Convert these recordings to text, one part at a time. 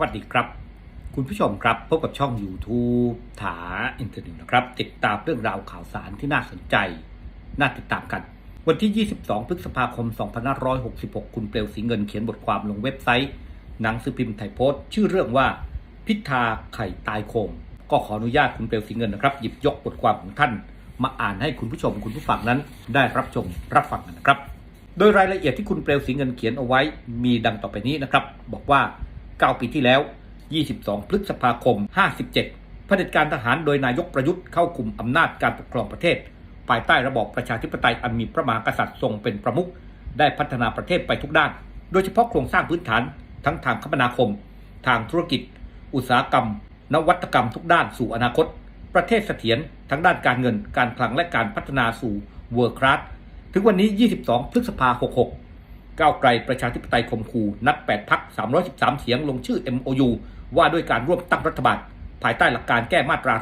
วัสดีครับ คุณผู้ชมครับพบกับช่อง YouTube ถาอินเทอร์เน็ตนะครับ ติดตามเรื่องราวข่าวสารที่น่าสนใจ น่าติดตามกัน วันที่ 22 พฤษภาคม 2566 คุณเปลวสีเงินเขียนบทความลงเว็บไซต์ หนังสือพิมพ์ไทยโพสต์ ชื่อเรื่องว่า พิธาไข่ตายโคงก็ขออนุญาตคุณเปลวสีเงินนะครับ หยิบยกบทความของท่าน มาอ่านให้คุณผู้ชมคุณผู้ฟังนั้น ได้รับชมรับฟังกันนะครับ โดยรายละเอียดที่คุณเปลวสีเงินเขียนเอาไว้มีดังต่อไปนี้นะครับ บอกว่า 9 ปีที่แล้ว 22 พฤษภาคม 57เผด็จการทหารโดยนายกประยุทธ์เข้าคุมอำนาจการปกครองประเทศ ภายใต้ระบอบประชาธิปไตยอันมีพระมหากษัตริย์ทรงเป็นประมุขได้พัฒนาประเทศไปทุกด้าน โดยเฉพาะโครงสร้างพื้นฐานทั้งทางคมนาคม ทางธุรกิจ อุตสาหกรรม นวัตกรรมทุกด้านสู่อนาคต ประเทศเสถียรทั้งด้านการเงิน การคลังและการพัฒนาสู่เวิร์คลาสถึงวันนี้ 22 พฤษภาคม66 ก้าวไกลประชาธิปไตยข่มขู่นัด 8 พัก 313 เสียงลงชื่อ MOU ว่าด้วยการร่วมตั้งรัฐบาล ภายใต้หลักการแก้มาตรา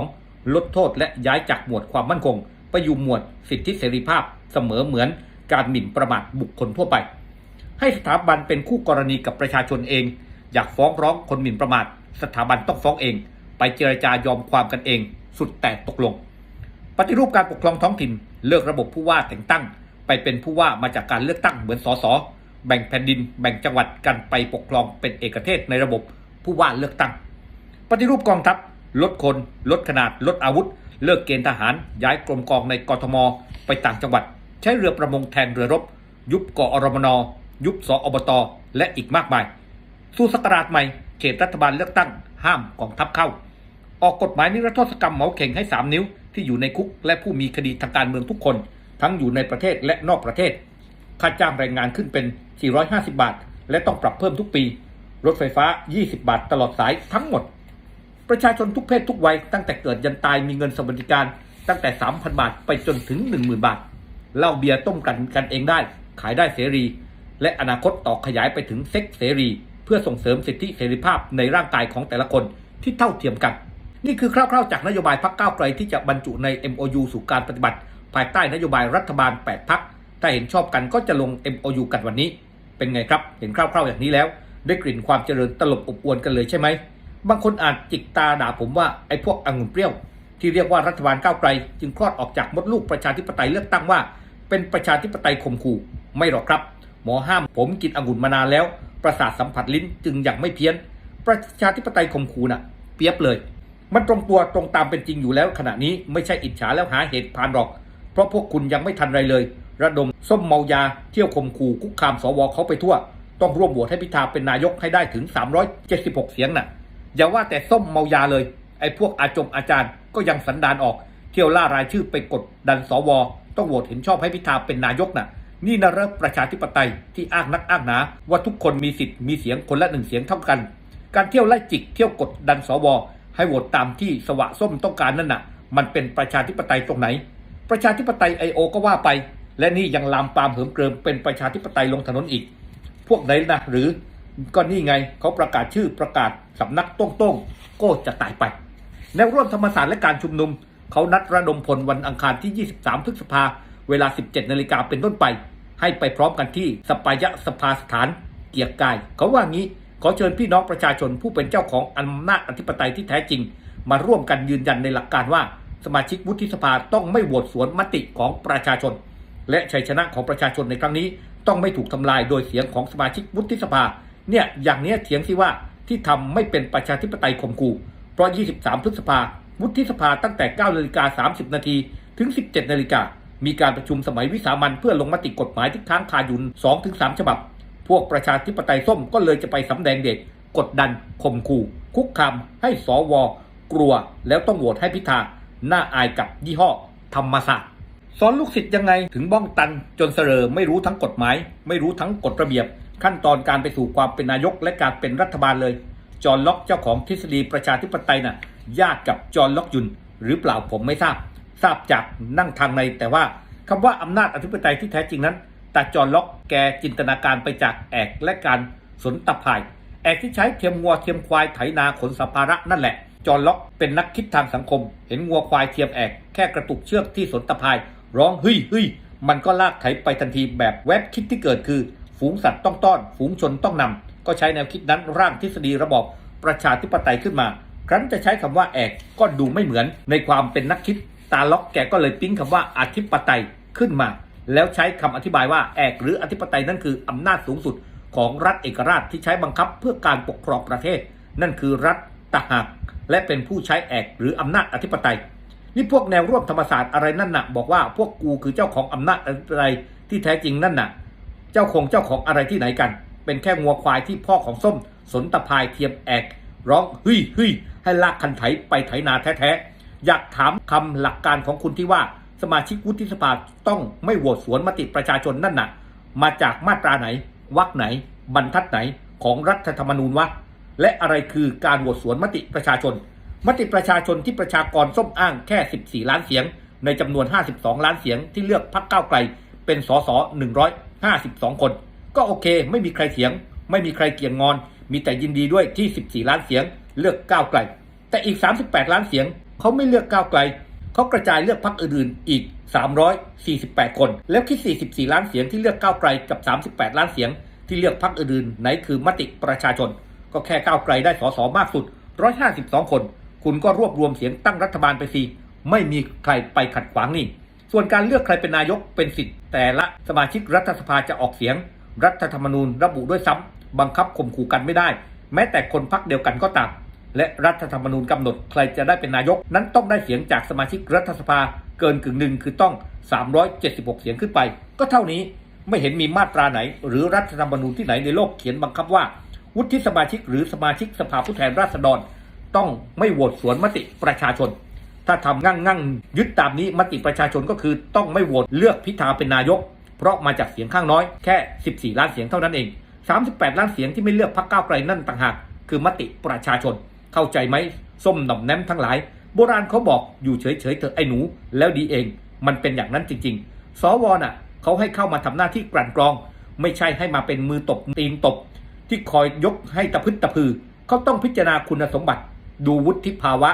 112 ลดโทษและย้ายจากหมวดความมั่นคง ไปอยู่หมวดสิทธิเสรีภาพเสมอเหมือนการหมิ่นประมาทบุคคลทั่วไป ให้สถาบันเป็นคู่กรณีกับประชาชนเอง อยากฟ้องร้องคนหมิ่นประมาท สถาบันต้องฟ้องเอง ไปเจรจายอมความกันเอง สุดแต่ตกลง ปฏิรูปการปกครองท้องถิ่นเลิกระบบผู้ว่าแต่งตั้ง ไปเป็นผู้ว่ามาจากการเลือกตั้งเหมือนสสแบ่งแผ่นดิน แบ่งจังหวัดกันไปปกครองเป็นเอกเทศในระบบผู้ว่าเลือกตั้ง ปฏิรูปกองทัพลดคน ลดขนาด ลดอาวุธ เลิกเกณฑ์ทหาร ย้ายกรมกองในกทม ไปต่างจังหวัด ใช้เรือประมงแทนเรือรบ ยุบกอรมน ยุบสอบต และอีกมากมาย สู่สกราชใหม่ เขตรัฐบาลเลือกตั้ง ห้ามกองทัพเข้า ออกกฎหมายนิรโทษกรรมเหมาเข่งให้ 3 นิ้วที่อยู่ในคุกและผู้มีคดีทางการเมืองทุกคน ทั้งอยู่ในประเทศและนอกประเทศ ค่าจ้างแรงงานขึ้นเป็น 450 บาท และต้องปรับเพิ่มทุกปี รถไฟฟ้า 20 บาทตลอดสายทั้งหมด ประชาชนทุกเพศทุกวัยตั้งแต่เกิดยันตายมีเงินสวัสดิการตั้งแต่ 3,000 บาทไปจนถึง 10,000 บาทเหล้าเบียร์ต้มกันกันเองได้ ขายได้เสรี และอนาคตต่อขยายไปถึงเซ็กเสรี เพื่อส่งเสริมสิทธิเสรีภาพในร่างกายของแต่ละคนที่เท่าเทียมกัน นี่คือคร่าวๆจากนโยบายพักก้าวไกลที่จะบรรจุใน MOU สู่การปฏิบัติ ภายใต้นโยบายรัฐบาล 8 พัก ถ้าเห็นชอบกันก็จะลง MOU กันวันนี้ เป็นไงครับ เห็นคร่าวๆอย่างนี้แล้ว ได้กลิ่นความเจริญตลบอบอวนกันเลยใช่ไหม บางคนอาจจิกตาด่าผมว่าไอ้พวกองุ่นเปรี้ยว ที่เรียกว่ารัฐบาลก้าวไกล จึงคลอดออกจากมดลูกประชาธิปไตยเลือกตั้งว่า เป็นประชาธิปไตยข่มขู่ ไม่หรอกครับ หมอห้ามผมกินองุ่นมานานแล้ว ประสาทสัมผัสลิ้นจึงยังไม่เพี้ยน ประชาธิปไตยข่มขู่น่ะ เปรียบเลย มันตรงตัวตรงตามเป็นจริงอยู่แล้วขณะนี้ไม่ใช่อิจฉาแล้วหาเหตุพานหรอก ราะพวกคุณยังไม่ทันไรเลย ระดมส้มเมายาเที่ยวข่มขู่คุกคามสวเขาไปทั่ว ต้องร่วมโหวตให้พิธาเป็นนายกให้ได้ถึง 376 เสียงน่ะ อย่าว่าแต่ส้มเมายาเลย ไอ้พวกอาจงอาจารย์ก็ยังสันดานออก เที่ยวล่ารายชื่อไปกดดันสว ต้องโหวตเห็นชอบให้พิธาเป็นนายกน่ะ นี่นะเริ่ประชาธิปไตยที่อ้างนักอ้างหนา ว่าทุกคนมีสิทธิ์มีเสียงคนละหนึ่งเสียงเท่ากัน การเที่ยวไล่จิกเที่ยวกดดันสวให้โหวตตามที่สวะส้มต้องการนั่นน่ะ มันเป็นประชาธิปไตยตรงไหน ประชาธิปไตยไอโอก็ว่าไป และนี่ยังลามปามเหิมเกริมเป็นประชาธิปไตยลงถนนอีก พวกไหนนะหรือก็นี่ไงเขาประกาศชื่อประกาศสำนักโต้งโต้งๆก็จะตายไป แนวร่วมธรรมศาสตร์และการชุมนุม เขานัดระดมพลวันอังคารที่ 23 พฤษภาเวลา 17 นาฬิกาเป็นต้นไป ให้ไปพร้อมกันที่สปายะสภาสถานเกียรกาย เขาว่างี้ขอเชิญพี่น้องประชาชนผู้เป็นเจ้าของอำนาจอธิปไตยที่แท้จริง มาร่วมกันยืนยันในหลักการว่า สมาชิกวุฒิสภาต้องไม่โหวตสวนมติของประชาชน และชัยชนะของประชาชนในครั้งนี้ ต้องไม่ถูกทำลายโดยเสียงของสมาชิกวุฒิสภา เนี่ยอย่างเนี้ยเถียงสิว่าที่ทำไม่เป็นประชาธิปไตยข่มขู่เพราะ 23 พฤษภาวุฒิสภาตั้งแต่9นาฬิกา30 นาทีถึง 17 นาฬิกามีการประชุมสมัยวิสามันเพื่อลงมติกฎหมายที่ค้างคาอยู่2-3 ฉบับ พวกประชาธิปไตยส้มก็เลยจะไปสำแดงเดชกกดดันข่มขู่ คุกคามให้สวกลัว แล้วต้องโหวตให้พิธา น้าอายกับยี่ห้อธรรมศาสตร์สอนลูกศิษย์ยังไงถึงบ้องตันจนเสรอไม่รู้ทั้งกฎหมาย ไม่รู้ทั้งกฎระเบียบ ขั้นตอนการไปสู่ความเป็นนายกและการเป็นรัฐบาลเลย จอห์นล็อกเจ้าของทฤษฎีประชาธิปไตยน่ะญาติกับจอห์นล็อกยุน หรือเปล่าผมไม่ทราบ ทราบจากนั่งทางในแต่ว่าคำว่าอำนาจอธิปไตยที่แท้จริงนั้น แต่จอห์นล็อกแกจินตนาการไปจากแอกและการสนตะพายแอกที่ใช้เทียมงัวเทียมควายไถนาขนสัมภาระนั่นแหละ จอห์นล็อกเป็นนักคิดทางสังคม เห็นงัวควายเทียมแอก แค่กระตุกเชือกที่สนตะพาย ร้องเฮ้ยเฮ้ยมันก็ลากไถไปทันทีแบบแวบคิดที่เกิดคือ ฝูงสัตว์ต้องต้อน ฝูงชนต้องนก็ใช้แนวคิดนั้นร่างทฤษฎีระบอบประชาธิปไตยขึ้นมา ครั้นจะใช้คำว่าแอกก็ดูไม่เหมือน ในความเป็นนักคิด ตาล็อกแกก็เลยปิ๊งคำว่าอธิปไตยขึ้นมา แล้วใช้คำอธิบายว่าแอกหรืออธิปไตยนั่นคืออำนาจสูงสุดของรัฐเอกราชที่ใช้บังคับเพื่อการปกครองประเทศ นั่นคือรัฐตหาก และเป็นผู้ใช้แอกหรืออำนาจอธิปไตย นี่พวกแนวร่วมธรรมศาสตร์อะไรนั่นน่ะ บอกว่าพวกกูคือเจ้าของอำนาจอะไรที่แท้จริงนั่นน่ะ เจ้าคงเจ้าของอะไรที่ไหนกัน เป็นแค่งัวควายที่พ่อของส้ม สนตะพายเทียมแอกร้องฮึยฮึยให้ลากคันไถไปไถนาแท้ๆอยากถามคำหลักการของคุณที่ว่าสมาชิกวุฒิสภาต้องไม่โหวตสวนมติประชาชนนั่นน่ะ มาจากมาตราไหนวรรคไหน บรรทัดไหนของรัฐธรรมนูญวะ และอะไรคือการโหวตสวนมติประชาชน มติประชาชนที่ประชากรส้มอ้างแค่ 14 ล้านเสียง ในจำนวน 52 ล้านเสียงที่เลือกพรรคก้าวไกล เป็นสส152 คน ก็โอเค ไม่มีใครเถียง ไม่มีใครเกี่ยงงอน มีแต่ยินดีด้วยที่ 14 ล้านเสียงเลือกก้าวไกล แต่อีก 38 ล้านเสียงเขาไม่เลือกก้าวไกลเขากระจายเลือกพรรคอื่นๆอีก 348 คน แล้วคิด 44 ล้านเสียงที่เลือกก้าวไกลกับ 38 ล้านเสียงที่เลือกพรรคอื่นๆไหนคือมติประชาชน ก็แค่ก้าวไกลได้สสมากสุด 152 คน คุณก็รวบรวมเสียงตั้งรัฐบาลไปสิไม่มีใครไปขัดขวางนี่ ส่วนการเลือกใครเป็นนายกเป็นสิทธิ์แต่ละสมาชิกรัฐสภาจะออกเสียง รัฐธรรมนูญระบุด้วยซ้ำบังคับข่มขู่กันไม่ได้ แม้แต่คนพักเดียวกันก็ตาม และรัฐธรรมนูญกำหนดใครจะได้เป็นนายก นั้นต้องได้เสียงจากสมาชิกรัฐสภาเกินกึ่งหนึ่งคือต้อง 376 เสียงขึ้นไป ก็เท่านี้ไม่เห็นมีมาตราไหน หรือรัฐธรรมนูญที่ไหนในโลกเขียนบังคับว่า วุฒิสมาชิกหรือสมาชิกสภาผู้แทนราษฎร ต้องไม่โหวตสวนมติประชาชน ถ้าทำงั่งงั่งยึดตามนี้มติประชาชนก็คือต้องไม่โหวตเลือกพิธาเป็นนายก เพราะมาจากเสียงข้างน้อยแค่ 14 ล้านเสียงเท่านั้นเอง 38 ล้านเสียงที่ไม่เลือกพรรคก้าวไกลนั่นต่างหากคือมติประชาชน เข้าใจไหมส้มหน่อมแนมทั้งหลาย โบราณเขาบอกอยู่เฉยๆเถอะไอ้หนู แล้วดีเอง มันเป็นอย่างนั้นจริง ๆ สวน่ะเขาให้เข้ามาทำหน้าที่กลั่นกรอง ไม่ใช่ให้มาเป็นมือตบตีนตบ ที่คอยยกให้ตะพึดตะพือ เขาต้องพิจารณาคุณสมบัติ ดูวุฒิภาวะ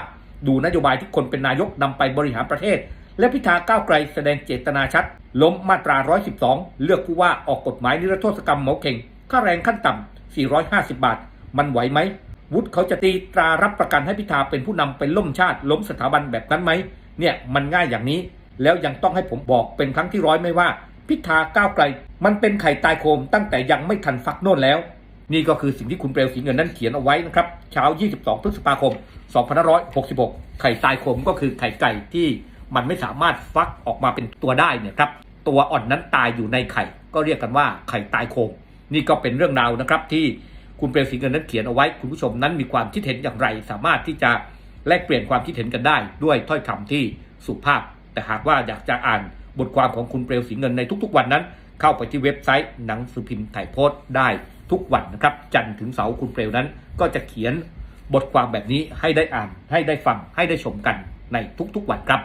ดูนโยบายที่คนเป็นนายกนำไปบริหารประเทศ และพิธาก้าวไกลแสดงเจตนาชัด ล้มมาตรา 112 เลือกผู้ว่าออกกฎหมายนิรโทษกรรมเหมาเข่งค่าแรงขั้นต่ำ450 บาท มันไหวไหม วุฒิเขาจะตีตรารับประกันให้พิธาเป็นผู้นำเป็นล่มชาติ ล้มสถาบันแบบนั้นไหม เนี่ยมันง่ายอย่างนี้ แล้วยังต้องให้ผมบอกเป็นครั้งที่ร้อยไม่ว่า พิธาก้าวไกล มันเป็นไข่ตายโคมตั้งแต่ยังไม่ทันฟักโน่นแล้ว นี่ก็คือสิ่งที่คุณเปลวสีเงินนั้นเขียนเอาไว้นะครับ เช้า 22 พฤษภาคม 2566 ไข่ตายโคมก็คือไข่ไก่ที่มันไม่สามารถฟักออกมาเป็นตัวได้เนี่ยครับ ตัวอ่อนนั้นตายอยู่ในไข่ ก็เรียกกันว่าไข่ตายโคม นี่ก็เป็นเรื่องราวนะครับ ที่คุณเปลวสีเงินนั้นเขียนเอาไว้ คุณผู้ชมนั้นมีความคิดเห็นอย่างไร สามารถที่จะแลกเปลี่ยนความคิดเห็นกันได้ด้วยถ้อยคำที่สุภาพ แต่หากว่าอยากจะอ่านบทความของคุณเปลวสีเงินในทุกๆ วันนั้น เข้าไปที่เว็บไซต์หนังสือพิมพ์ไทยโพสต์ได้ทุกวันนะครับ จันทร์ถึงเสาร์คุณเปลวนั้น ก็จะเขียนบทความแบบนี้ให้ได้อ่านให้ได้ฟังให้ได้ชมกันในทุกๆวันครับ